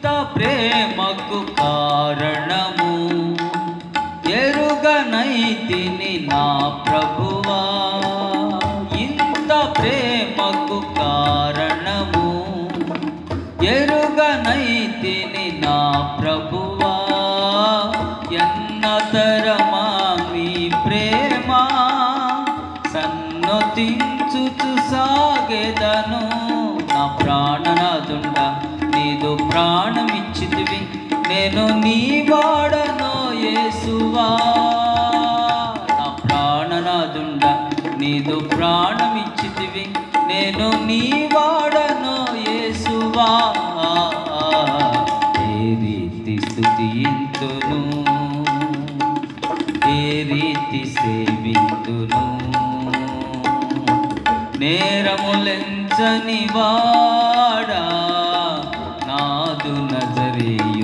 ఇంత ప్రేమకు కారణము. ఎరుగనైతిని నా ప్రభువా. ఇంత ప్రేమకు కారణము. ఎరుగనైతిని నా ప్రభువా. ఎన్నతరమా మీ ప్రేమ. సన్నతించుచు సాగెదను నా ప్రాణ నీదు ప్రాణమిచ్చితివి నేను నీ వాడనో యేసువా. నా ప్రాణనాదుండ నీదు ప్రాణమిచ్చితివి నేను నీ వాడనో యేసువా. ఏ రీతి స్థుతింతును ఏ రీతి సేవింతును? నేరములెంచనివా? नजरे।